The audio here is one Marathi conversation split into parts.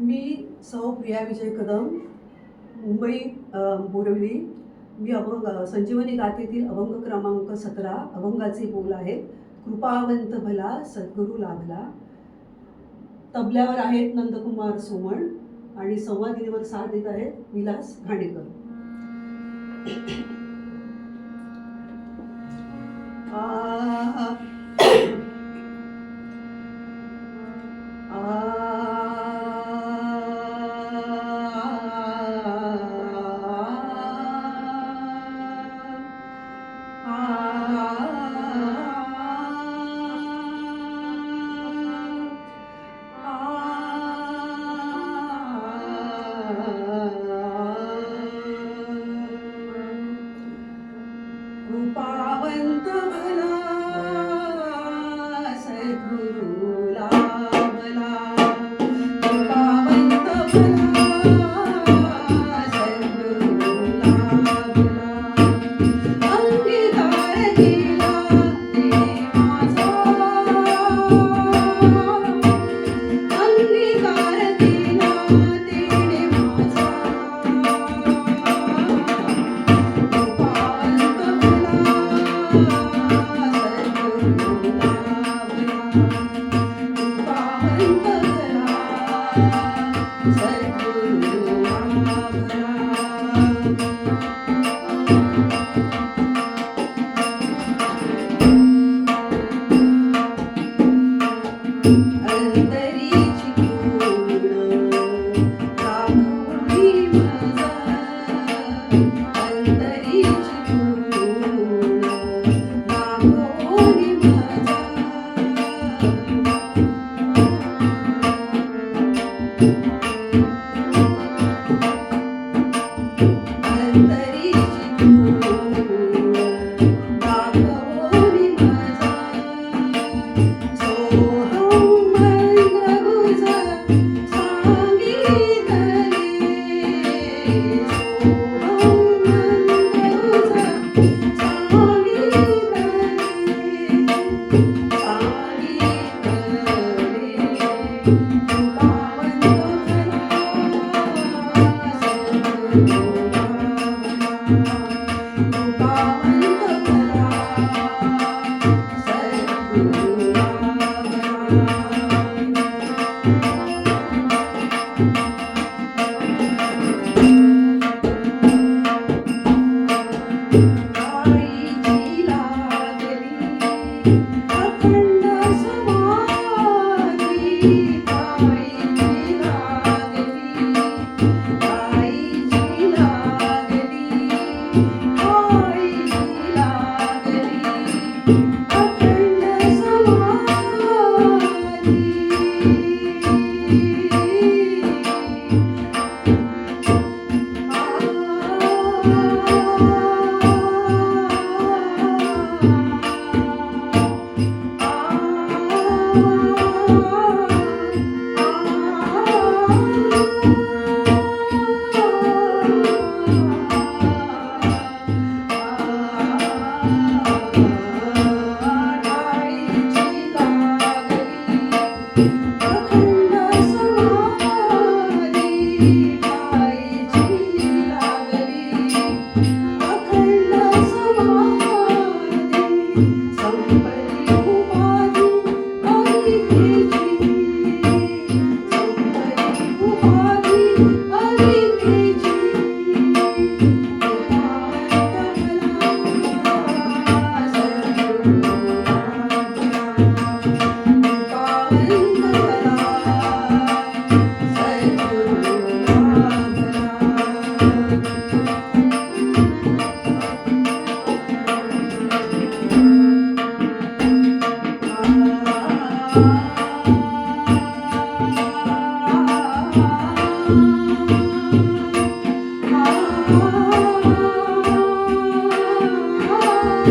मी सौ प्रिया विजय कदम मुंबई बोरवली. मी अभंग संजीवनी गाथेतील अभंग क्रमांक सतरा अभंगाचे बोल आहेत. कृपावंत भला सद्गुरू लाभला. तबल्यावर आहेत नंदकुमार सोमण आणि संवादिनीवर साथ देत आहेत विलास घाणेकर. say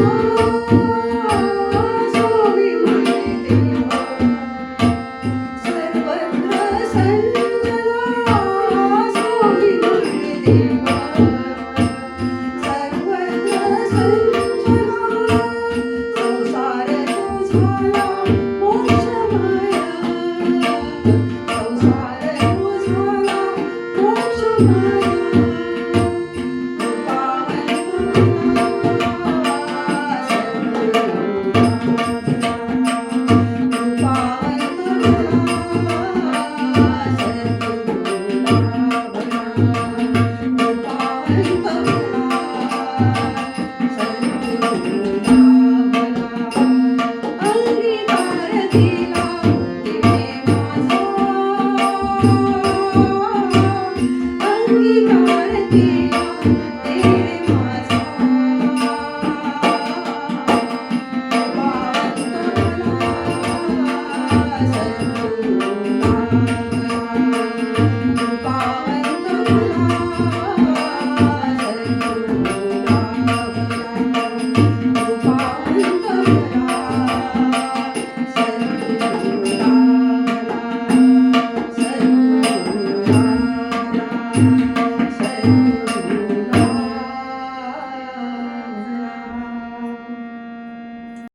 Oh.